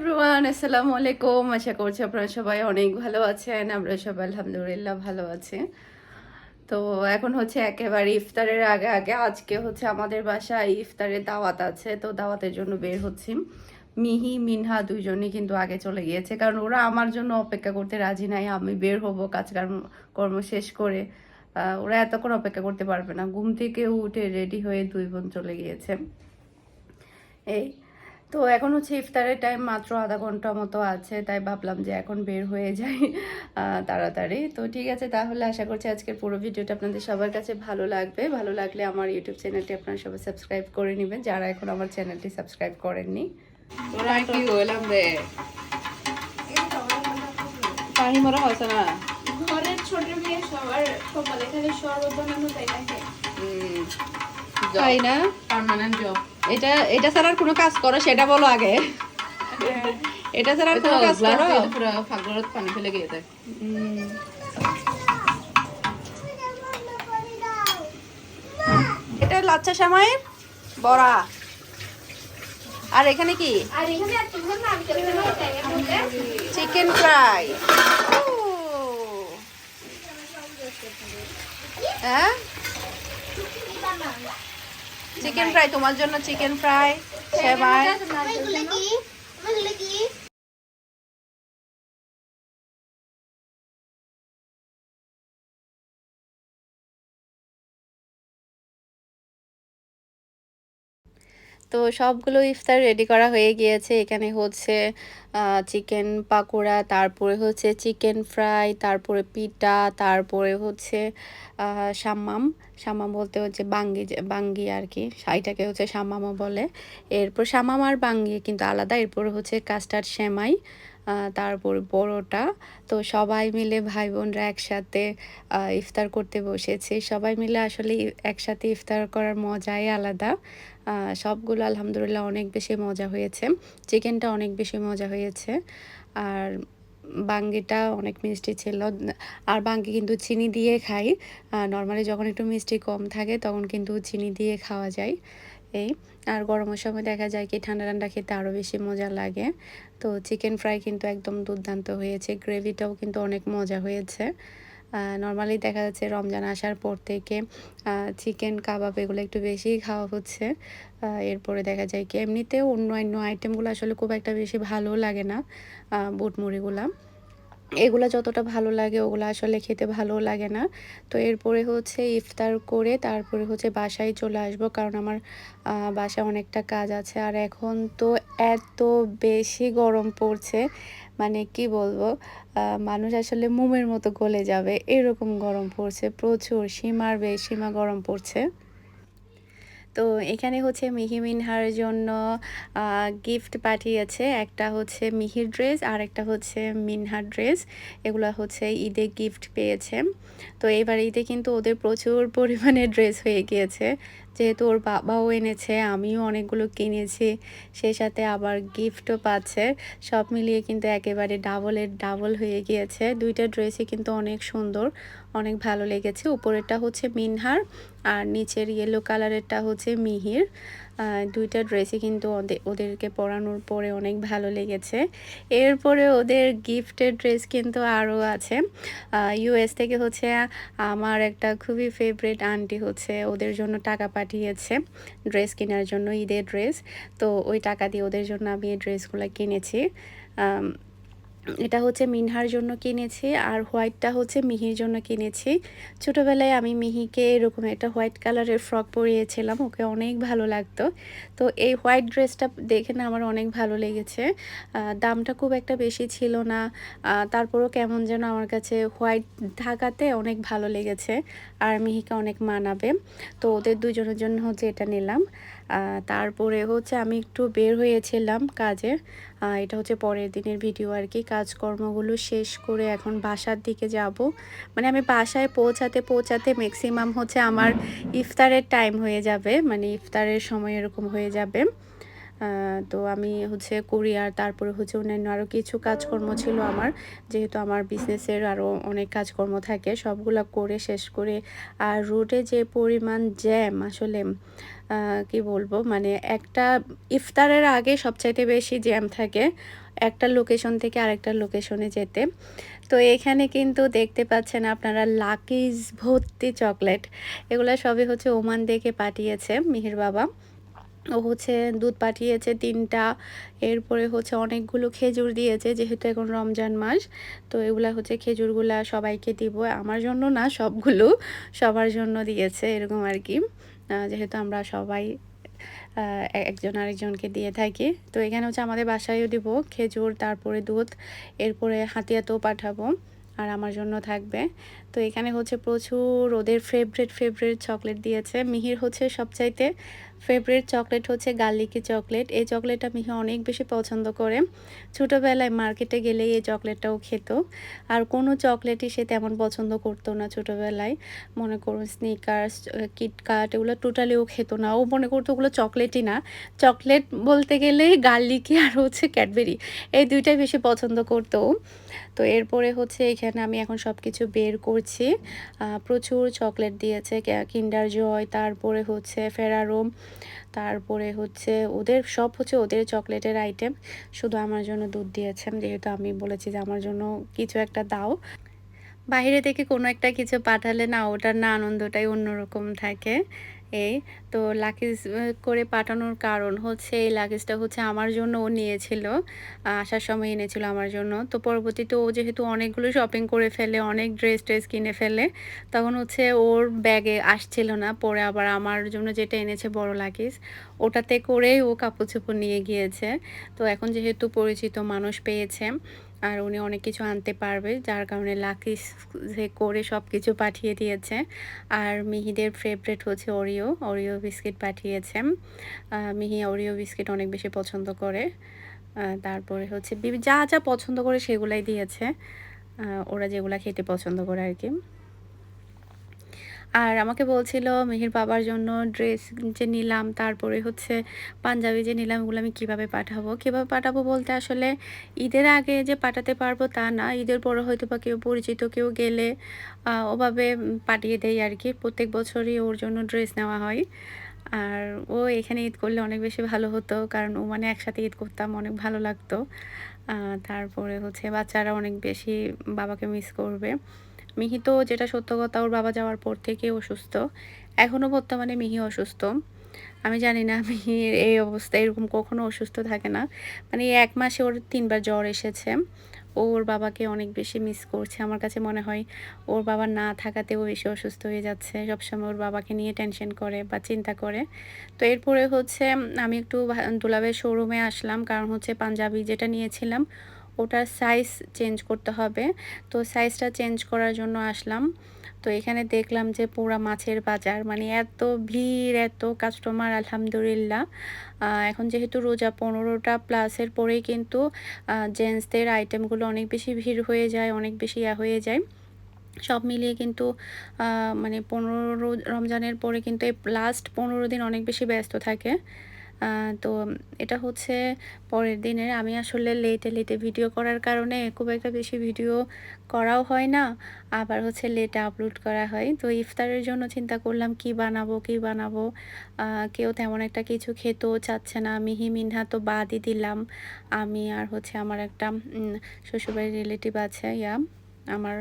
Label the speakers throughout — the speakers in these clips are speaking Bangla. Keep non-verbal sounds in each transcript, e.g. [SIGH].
Speaker 1: এভরিওয়ান আসসালামু আলাইকুম। আশা করছি আপনারা সবাই অনেক ভালো আছেন। আমরা সবাই আলহামদুলিল্লাহ ভালো আছি। তো এখন হচ্ছে একেবারে ইফতারের আগে আগে, আজকে হচ্ছে আমাদের বাসায় ইফতারের দাওয়াত আছে। তো দাওয়াতের জন্য বের হচ্ছি। মিহি, মিনহা দুইজনই কিন্তু আগে চলে গিয়েছে। কারণ ওরা আমার জন্য অপেক্ষা করতে রাজি নাই। আমি বের হব কাজ কর্ম কর্ম শেষ করে ওরা এতক্ষণ অপেক্ষা করতে পারবে না। ঘুম থেকে উঠে রেডি হয়ে দুই বোন চলে গিয়েছে। এই তো এখন হচ্ছে ইফতারের টাইম মাত্র আধা ঘণ্টা মতো আছে তাই ভাবলাম যে এখন বের হয়ে যাই তাড়াতাড়ি। তো ঠিক আছে তাহলে আশা করছি আজকের পুরো ভিডিওটা আপনাদের সবার কাছে ভালো লাগবে। ভালো লাগলে আমার ইউটিউব চ্যানেলটি আপনারা সবাই সাবস্ক্রাইব করে নেবেন যারা এখন আমার চ্যানেলটি সাবস্ক্রাইব করেননি।
Speaker 2: ওরা কি হইলাম রে? পানি মরা হয়েছে না?
Speaker 3: ঘরের ছোট মেয়ে সবার কপালে খালি শরবত তাই
Speaker 1: তাই না?
Speaker 2: পার্মানেন্ট জব
Speaker 1: এটা এটা ছাড়া আর কোনো কাজ করো সেটা বলো আগে। এটা ছাড়া আর কোনো কাজ করো?
Speaker 2: পুরো ফাগরত পানি ফেলে গিয়ে দেয়।
Speaker 1: এটা লাচ্চা সামাই বড়া। আর এখানে কি? চিকেন ফ্রাই হ্যাঁ? চিকেন ফ্রাই তোমার জন্য চিকেন ফ্রাই সেমাই তো সবগুলো ইফতার রেডি করা হয়ে গিয়েছে। এখানে হচ্ছে চিকেন পাকোড়া, তারপরে হচ্ছে চিকেন ফ্রাই তারপরে পিঠা তারপরে হচ্ছে সাম্মাম। সাম্মাম বলতে হচ্ছে বাঙ্গি বাঙ্গি আর কি। এটাকে হচ্ছে সাম্মামও বলে। এরপর সাম্মাম আর বাঙ্গি কিন্তু আলাদা। এরপর হচ্ছে কাস্টার্ড সেমাই তারপর বড়টা তো সবাই মিলে ভাই বোনরা একসাথে ইফতার করতে বসেছে। সবাই মিলে আসলে একসাথে ইফতার করার মজাই আলাদা। সবগুলো আলহামদুলিল্লাহ অনেক বেশি মজা হয়েছে। চিকেনটা অনেক বেশি মজা হয়েছে। আর বাঙ্গিটা অনেক মিষ্টি ছিল। আর বাঙ্গি কিন্তু চিনি দিয়ে খাই। নর্মালি যখন একটু মিষ্টি কম থাকে, তখন কিন্তু চিনি দিয়ে খাওয়া যায়। এই, আর গরমের সময় দেখা যায় কি, ঠান্ডা ঠান্ডা খেতে আরও বেশি মজা লাগে। তো চিকেন ফ্রাই কিন্তু একদম দুর্দান্ত হয়েছে। গ্রেভিটাও কিন্তু অনেক মজা হয়েছে। নর্মালি দেখা যাচ্ছে রমজান আসার পর থেকে চিকেন কাবাব এগুলো একটু বেশি খাওয়া হচ্ছে। এরপরে দেখা যায় কি এমনিতেও অন্য অন্য আইটেমগুলো আসলে খুব একটা বেশি ভালো লাগে না আহ, বুট মুড়িগুলা এগুলা যতটা ভালো লাগে, ওগুলো আসলে খেতে ভালো লাগে না। তো এরপরে হচ্ছে ইফতার করে তারপরে হচ্ছে বাসায় চলে আসব, কারণ আমার বাসায় অনেকটা কাজ আছে। আর এখন তো এত বেশি গরম পড়ছে মানে কি বলব মানুষ আসলে মোমের মতো গলে যাবে। এরকম গরম পড়ছে, প্রচুর, সীমার বেশ সীমা গরম পড়ছে। তো এখানে হচ্ছে মিহি মিনহার জন্য গিফট পাঠিয়েছে। একটা হচ্ছে মিহির ড্রেস আর একটা হচ্ছে মিনহার ড্রেস এগুলো হচ্ছে ঈদে গিফট পেয়েছে। তো এবার ঈদে কিন্তু ওদের প্রচুর পরিমাণে ড্রেস হয়ে গিয়েছে। যেহেতু ওর বাবাও এনেছে, আমিও অনেকগুলো কিনেছি সেই সাথে আবার গিফটও পাচ্ছে। সব মিলিয়ে কিন্তু একেবারে ডাবলের ডাবল হয়ে গিয়েছে। দুইটা ড্রেসই কিন্তু অনেক সুন্দর, অনেক ভালো লেগেছে। উপরেরটা হচ্ছে মিনহার আর নিচের ইয়েলো কালারেরটা হচ্ছে মিহির। দুইটা ড্রেসই কিন্তু ওদে- ওদেরকে পরানোর পরে অনেক ভালো লেগেছে। এরপরে ওদের গিফটের ড্রেস কিন্তু আরও আছে। ইউএস থেকে হচ্ছে আমার একটা খুবই ফেভারিট আন্টি হচ্ছে, ওদের জন্য টাকা পাঠিয়েছে ড্রেস কেনার জন্য, ঈদের ড্রেস তো ওই টাকা দিয়ে ওদের জন্য আমি এই ড্রেসগুলো কিনেছি। এটা হচ্ছে মিনহার জন্য কিনেছি আর হোয়াইটটা হচ্ছে মিহির জন্য কিনেছি। ছোটোবেলায় আমি মিহিকে এরকম একটা হোয়াইট কালারের ফ্রক পরিয়েছিলাম, ওকে অনেক ভালো লাগতো। তো এই হোয়াইট ড্রেসটা দেখে না আমার অনেক ভালো লেগেছে। দামটা খুব একটা বেশি ছিল না তারপরও কেমন যেন আমার কাছে হোয়াইট ঢাকাতে অনেক ভালো লেগেছে আর মিহিকে অনেক মানাবে। তো ওদের দুজনের জন্য হচ্ছে এটা নিলাম। তারপরে হচ্ছে আমি একটু বের হয়েছিলাম কাজে। এটা হচ্ছে পরের দিনের ভিডিও আর কি। কাজকর্মগুলো শেষ করে এখন বাসার দিকে যাব। মানে আমি বাসায় পৌঁছাতে পৌঁছাতে ম্যাক্সিমাম হচ্ছে আমার ইফতারের টাইম হয়ে যাবে। মানে ইফতারের সময় এরকম হয়ে যাবে। তো আমি হচ্ছে কুরিয়ার, তারপরে হচ্ছে অন্যান্য আরও কিছু কাজকর্ম ছিল আমার। যেহেতু আমার বিজনেসের আরও অনেক কাজকর্ম থাকে, সবগুলো করে শেষ করে আর রোডে যে পরিমাণ জ্যাম আসলে কি বলব মানে একটা ইফতারের আগে সবচাইতে বেশি জ্যাম থাকে, একটা লোকেশন থেকে আরেকটা লোকেশনে যেতে। তো এখানে কিন্তু দেখতে পাচ্ছেন আপনারা লাকিজ ভর্তি চকলেট এগুলো সবই হচ্ছে ওমান দেখে পাঠিয়েছে মিহির বাবা। ও হচ্ছে দুধ পাঠিয়েছে তিনটা, এরপরে হচ্ছে অনেকগুলো খেজুর দিয়েছে, যেহেতু এখন রমজান মাস, তো এগুলা হচ্ছে খেজুরগুলা সবাইকে দিব, আমার জন্য না সবগুলো সবার জন্য দিয়েছে, এরকম আর কি। যেহেতু আমরা সবাই একজন আরেকজনকে দিয়ে থাকি, তো এখানে হচ্ছে আমাদের বাসায়ও দিব খেজুর, তারপরে দুধ, এরপরে হাতিয়াতেও পাঠাবো, আর আমার জন্য থাকবে। তো এখানে হচ্ছে প্রচুর ওদের ফেভারেট ফেভারেট চকলেট দিয়েছে। মিহির হচ্ছে সবচাইতে ফেভারিট চকলেট হচ্ছে গার্লিকি চকলেট এই চকলেটটা মিহি অনেক বেশি পছন্দ করে। ছোটোবেলায় মার্কেটে গেলে এই চকলেটটাও খেত। আর কোনো চকলেটই সে তেমন পছন্দ করতো না ছোটোবেলায়। মনে করুন স্নিকার্স কিটকাট এগুলো টোটালিও খেত না। ও মনে করতো ওগুলো চকলেটই না। চকলেট বলতে গেলে গার্লিকি আর হচ্ছে ক্যাডবেরি এই দুইটাই বেশি পছন্দ করতো তো এরপরে হচ্ছে এখানে আমি এখন সব কিছু বের করছি। প্রচুর চকলেট দিয়েছে কিন্ডার জয়, তারপরে হচ্ছে ফেরারোম তারপরে হচ্ছে ওদের, সব হচ্ছে ওদের চকলেটের আইটেম শুধু আমার জন্য দুধ দিয়েছে যেহেতু আমি বলেছি যে আমার জন্য কিছু একটা দাও। বাইরে থেকে কোনো একটা কিছু পাঠালে না, ওটার না আনন্দটাই অন্যরকম থাকে। এই তো লাকিজ করে পাঠানোর কারণ হচ্ছে, এই লাগেজটা হচ্ছে আমার জন্য ও নিয়েছিল, আসার সময় এনেছিল আমার জন্য। তো পরবর্তীতে ও যেহেতু অনেকগুলো শপিং করে ফেলে, অনেক ড্রেস ট্রেস কিনে ফেলে, তখন হচ্ছে ওর ব্যাগে আসছিল না, পরে আবার আমার জন্য যেটা এনেছে বড় লাগেজ ওটাতে করেই ও কাপড় চোপড় নিয়ে গিয়েছে। তো এখন যেহেতু পরিচিত মানুষ পেয়েছে আর উনি অনেক কিছু আনতে পারবে, যার কারণে লাকি যে করে সব কিছু পাঠিয়ে দিয়েছে। আর মিহিদের ফেভারেট হচ্ছে ওরিও ওরিও বিস্কিট পাঠিয়েছেন মিহি ওরিও বিস্কিট অনেক বেশি পছন্দ করে। তারপরে হচ্ছে যা যা পছন্দ করে সেগুলাই দিয়েছে। ওরা যেগুলা খেতে পছন্দ করে আর কি। আর আমাকে বলছিল, মিহির বাবার জন্য ড্রেস যে নিলাম, তারপরে হচ্ছে পাঞ্জাবি যে নিলাম, ওগুলো আমি কীভাবে পাঠাবো? কীভাবে পাঠাবো বলতে আসলে ঈদের আগে যে পাঠাতে পারব তা না। ঈদের পরে হয়তো বা কেউ পরিচিত কেউ গেলে ওভাবে পাঠিয়ে দেয় আর কি। প্রত্যেক বছরই ওর জন্য ড্রেস নেওয়া হয়। আর ও এখানে ঈদ করলে অনেক বেশি ভালো হতো, কারণ ও মানে একসাথে ঈদ করতাম, অনেক ভালো লাগতো। তারপরে হচ্ছে বাচ্চারা অনেক বেশি বাবাকে মিস করবে। মিহি তো যেটা সত্য কথা, ওর বাবা যাওয়ার পর থেকে অসুস্থ। এখনও বর্তমানে মিহি অসুস্থ। আমি জানি না মিহির এই অবস্থা, এরকম কখনো অসুস্থ থাকে না। মানে এক মাসে ওর তিনবার জ্বর এসেছে। ওর বাবাকে অনেক বেশি মিস করছে। আমার কাছে মনে হয় ওর বাবা না থাকাতেও বেশি অসুস্থ হয়ে যাচ্ছে। সবসময় ওর বাবাকে নিয়ে টেনশন করে বা চিন্তা করে। তো এরপরে হচ্ছে, আমি একটু দুলাভের শোরুমে আসলাম। কারণ হচ্ছে পাঞ্জাবি যেটা নিয়েছিলাম ওটার সাইজ চেঞ্জ করতে হবে। তো সাইজটা চেঞ্জ করার জন্য আসলাম। তো এখানে দেখলাম যে পুরা মাছের বাজার মানে এত ভিড়, এত কাস্টমার আলহামদুলিল্লাহ। এখন যেহেতু রোজা পনেরোটা প্লাসের পরেই কিন্তু জেন্টসদের আইটেমগুলো অনেক বেশি ভিড় হয়ে যায়, অনেক বেশি ইয়া হয়ে যায়। সব মিলিয়ে কিন্তু মানে পনেরো রমজানের পরে কিন্তু এই লাস্ট পনেরো দিন অনেক বেশি ব্যস্ত থাকে। তো এটা হচ্ছে পরের দিনের। আমি আসলে লেটে লেটে ভিডিও করার কারণে খুব একটা বেশি ভিডিও করাও হয় না, আবার হচ্ছে লেটে আপলোড করা হয়। তো ইফতারের জন্য চিন্তা করলাম, কি বানাবো কি বানাবো? কেউ তেমন একটা কিছু খেতেও চাচ্ছে না। মিহি মিনহা তো বাদই দিলাম। আমি আর হচ্ছে আমার একটা শ্বশুরবাড়ির রিলেটিভ আছে, ইয়া। আমার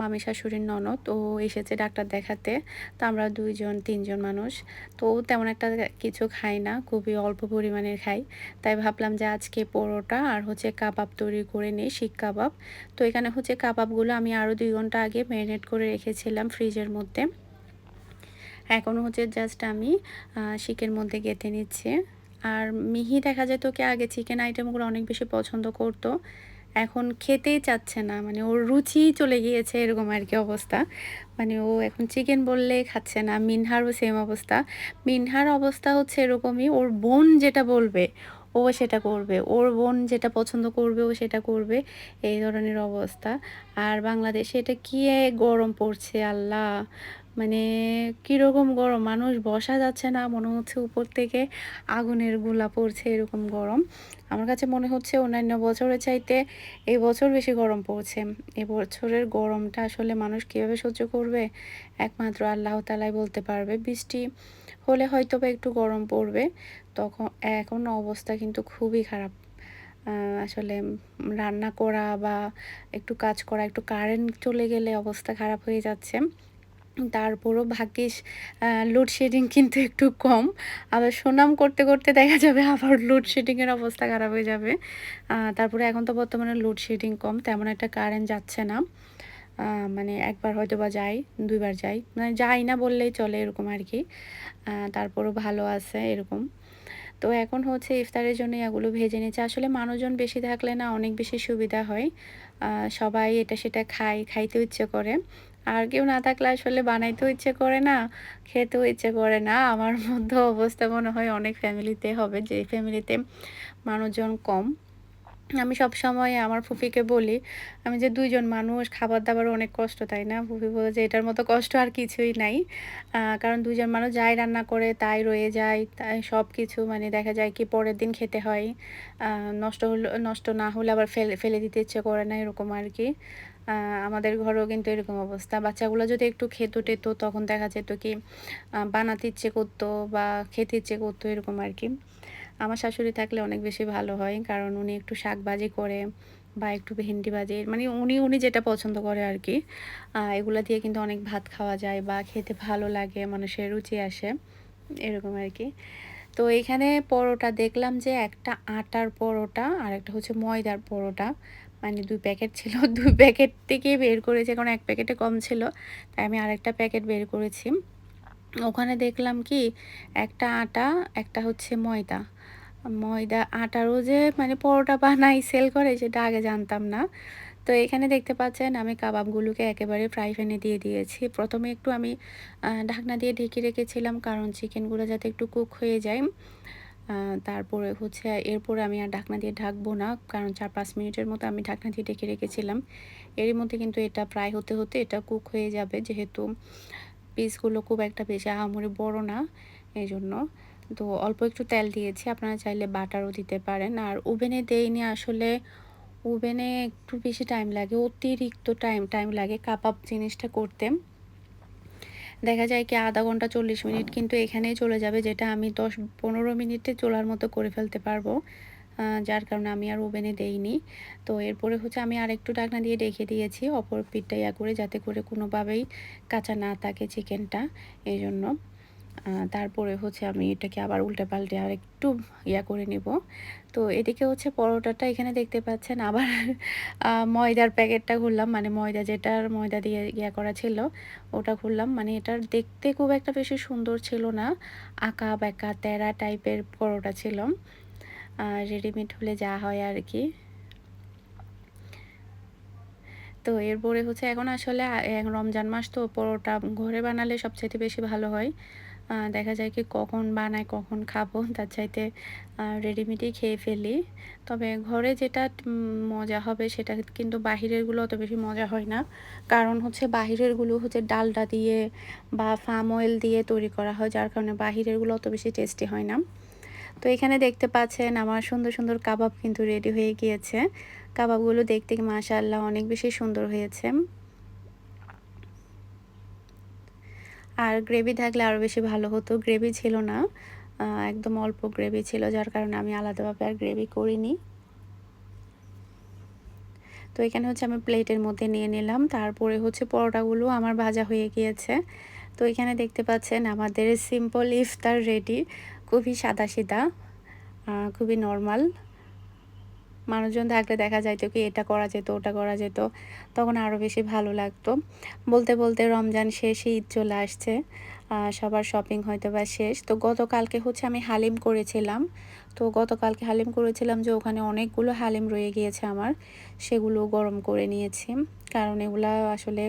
Speaker 1: মামি শাশুড়ির ননদ, ও এসেছে ডাক্তার দেখাতে। তো আমরা দুইজন, তিনজন মানুষ। তো তেমন একটা কিছু খাই না, খুবই অল্প পরিমাণের খাই তাই ভাবলাম যে আজকে পরোটা আর হচ্ছে কাবাব তৈরি করে নিই, শিক কাবাব। তো এখানে হচ্ছে কাবাবগুলো আমি আরও দুই ঘণ্টা আগে ম্যারিনেট করে রেখেছিলাম ফ্রিজের মধ্যে। এখনও হচ্ছে জাস্ট আমি শিকের মধ্যে গেঁথে নিচ্ছি। আর মিহি দেখা যেত কি আগে চিকেন আইটেমগুলো অনেক বেশি পছন্দ করতো। এখন খেতেই চাচ্ছে না। মানে ওর রুচি চলে গিয়েছে এরকম আর কি অবস্থা। মানে ও এখন চিকেন বললে খাচ্ছে না, মিনহারও সেম অবস্থা। মিনহার অবস্থা হচ্ছে এরকমই, ওর বোন যেটা বলবে, ও সেটা করবে। ওর বোন যেটা পছন্দ করবে, ও সেটা করবে। এই ধরনের অবস্থা। আর বাংলাদেশে এটা কি গরম পড়ছে, আল্লাহ! মানে কীরকম গরম, মানুষ বসা যাচ্ছে না, মনে হচ্ছে উপর থেকে আগুনের গোলা পড়ছে এরকম গরম। আমার কাছে মনে হচ্ছে অন্যান্য বছরের চাইতে এই বছর বেশি গরম পড়ছে। এই বছরের গরমটা আসলে মানুষ কীভাবে সহ্য করবে? একমাত্র আল্লাহ তালাই বলতে পারবে। বৃষ্টি হলে হয়তো বা একটু গরম পড়বে। তখন এখন অবস্থা কিন্তু খুবই খারাপ। আসলে রান্না করা বা একটু কাজ করা, একটু কারেন্ট চলে গেলে অবস্থা খারাপ হয়ে যাচ্ছে। তারপরও ভাগ্যিস লোডশেডিং কিন্তু একটু কম। আবার সুনাম করতে করতে দেখা যাবে আবার লোডশেডিংয়ের অবস্থা খারাপ হয়ে যাবে। তারপরে এখন তো বর্তমানে লোডশেডিং কম, তেমন একটা কারেন্ট যাচ্ছে না। মানে একবার হয়তো বা যাই, দুইবার যাই মানে যাই না বললেই চলে এরকম আর কি। তারপরও ভালো আছে এরকম। তো এখন হচ্ছে ইফতারের জন্য এগুলো ভেজে নিচ্ছে। আসলে মানুষজন বেশি থাকলে না অনেক বেশি সুবিধা হয়। সবাই এটা সেটা খায়, খাইতেও ইচ্ছে করে। আর কেউ না থাকলে আসলে বানাইতেও ইচ্ছে করে না, খেতেও ইচ্ছে করে না। আমার মধ্যে অবস্থা মনে হয় অনেক ফ্যামিলিতে হবে, যে ফ্যামিলিতে মানুষজন কম। আমি সব সময় আমার ফুফিকে বলি, আমি যে দুইজন মানুষ খাবার দাবার অনেক কষ্ট, তাই না? ফুফি বলে যে এটার মতো কষ্ট আর কিছুই নাই। কারণ দুইজন মানুষ যাই রান্না করে, তাই রয়ে যায়, তাই সব কিছু মানে দেখা যায় কি পরের দিন খেতে হয়। নষ্ট হলো, নষ্ট না হলে আবার ফেলে ফেলে দিতে ইচ্ছে করে না, এরকম আর কি। আমাদের ঘরেও কিন্তু এরকম অবস্থা। বাচ্চাগুলো যদি একটু খেতো টেতো, তখন দেখা যেত কি বানাতে ইচ্ছে করতো বা খেতে ইচ্ছে করতো এরকম আর কি। আমার শাশুড়ি থাকলে অনেক বেশি ভালো হয়, কারণ উনি একটু শাক ভাজি করে বা একটু ভেন্ডি ভাজি মানে উনি উনি যেটা পছন্দ করে আর কি। এগুলা দিয়ে কিন্তু অনেক ভাত খাওয়া যায় বা খেতে ভালো লাগে, মানুষের রুচি আসে, এরকম আর কি। তো এখানে পরোটা দেখলাম যে একটা আটার পরোটা আর একটা হচ্ছে ময়দার পরোটা। মানে দুই প্যাকেট ছিল, [LAUGHS] দুই প্যাকেট থেকে বের করেছি, কারণ এক প্যাকেটে কম ছিল, তাই আমি আরেকটা প্যাকেট বের করেছি। ওখানে দেখলাম কি, একটা আটা, একটা হচ্ছে ময়দা। ময়দা, আটারও যে মানে পরোটা বানাই সেল করে, সেটা আগে জানতাম না। তো এখানে দেখতে পাচ্ছেন, আমি কাবাবগুলোকে একেবারে ফ্রাই প্যানে দিয়ে দিয়েছি। প্রথমে একটু আমি ঢাকনা দিয়ে ঢেকে রেখেছিলাম, কারণ চিকেনগুলো যাতে একটু কুক হয়ে যায়। তারপরে হচ্ছে এরপরে আমি আর ঢাকনা দিয়ে ঢাকবো না, কারণ চার পাঁচ মিনিটের মতো আমি ঢাকনা দিয়ে ঢেকে রেখেছিলাম। এরই মধ্যে কিন্তু এটা প্রায় হতে হতে এটা কুক হয়ে যাবে, যেহেতু পিসগুলো খুব একটা বেশি আহামরি বড় না এই জন্য তো অল্প একটু তেল দিয়েছি, আপনারা চাইলে বাটারও দিতে পারেন। আর ওভেনে দেইনি আসলে, ওভেনে একটু বেশি টাইম লাগে, অতিরিক্ত টাইম টাইম লাগে কাবাব জিনিসটা করতে। দেখা যায় কি আধা ঘণ্টা চল্লিশ মিনিট কিন্তু এখানেই চলে যাবে, যেটা আমি দশ পনেরো মিনিটে চলার মতো করে ফেলতে পারব। যার কারণে আমি আর ওভেনে দেইনি। তো এরপরে হচ্ছে আমি আর একটু ঢাকনা দিয়ে রেখে দিয়েছি, অপর পিঠটা ইয়া করে যাতে করে কোনোভাবেই কাঁচা না থাকে চিকেনটা এই জন্য তারপরে হচ্ছে আমি এটাকে আবার উল্টে পাল্টে আর একটু ইয়া করে নিব। তো এদিকে হচ্ছে পরোটাটা এখানে দেখতে পাচ্ছেন, আবার ময়দার প্যাকেটটা খুললাম মানে ময়দা যেটার ময়দা দিয়ে ইয়া করা ছিল, ওটা খুললাম। মানে এটার দেখতে খুব একটা বেশি সুন্দর ছিল না, আঁকা বাঁকা তেরা টাইপের পরোটা ছিল। রেডিমেড হলে যা হয় আর কি। তো এরপরে হচ্ছে এখন আসলে রমজান মাস, তো পরোটা ঘরে বানালে সবচাইতে বেশি ভালো হয়। দেখা যায় কি কখন বানায়, কখন খাব, তার চাইতে রেডিমেডই খেয়ে ফেলি। তবে ঘরে যেটা মজা হবে সেটা কিন্তু বাহিরেরগুলো অত বেশি মজা হয় না। কারণ হচ্ছে বাহিরেরগুলো হচ্ছে ডালডা দিয়ে বা ফার্ম অয়েল দিয়ে তৈরি করা হয়, যার কারণে বাহিরেরগুলো অত বেশি টেস্টি হয় না। তো এখানে দেখতে পাচ্ছেন আমার সুন্দর সুন্দর কাবাব কিন্তু রেডি হয়ে গিয়েছে। কাবাবগুলো দেখতে মাশাআল্লাহ অনেক বেশি সুন্দর হয়েছে। আর গ্রেভি থাকলে আরও বেশি ভালো হতো। গ্রেভি ছিল না একদম অল্প গ্রেভি ছিল, যার কারণে আমি আলাদাভাবে আর গ্রেভি করিনি। তো এখানে হচ্ছে আমি প্লেটের মধ্যে নিয়ে নিলাম, তারপরে হচ্ছে পরোটাগুলো আমার ভাজা হয়ে গিয়েছে। তো এখানে দেখতে পাচ্ছেন আমাদের সিম্পল ইফতার রেডি খুবই সাদা সিধা খুবই নর্মাল মানুষজন থাকলে দেখা যাইতো কি, এটা করা যেত, ওটা করা যেত, তখন আরও বেশি ভালো লাগতো। বলতে বলতে রমজান শেষে ঈদ চলে আসছে সবার শপিং হয়তো বা শেষ। তো গতকালকে হচ্ছে আমি হালিম করেছিলাম। তো গতকালকে হালিম করেছিলাম যে, ওখানে অনেকগুলো হালিম রয়ে গিয়েছে আমার, সেগুলো গরম করে নিয়েছি। কারণ এগুলো আসলে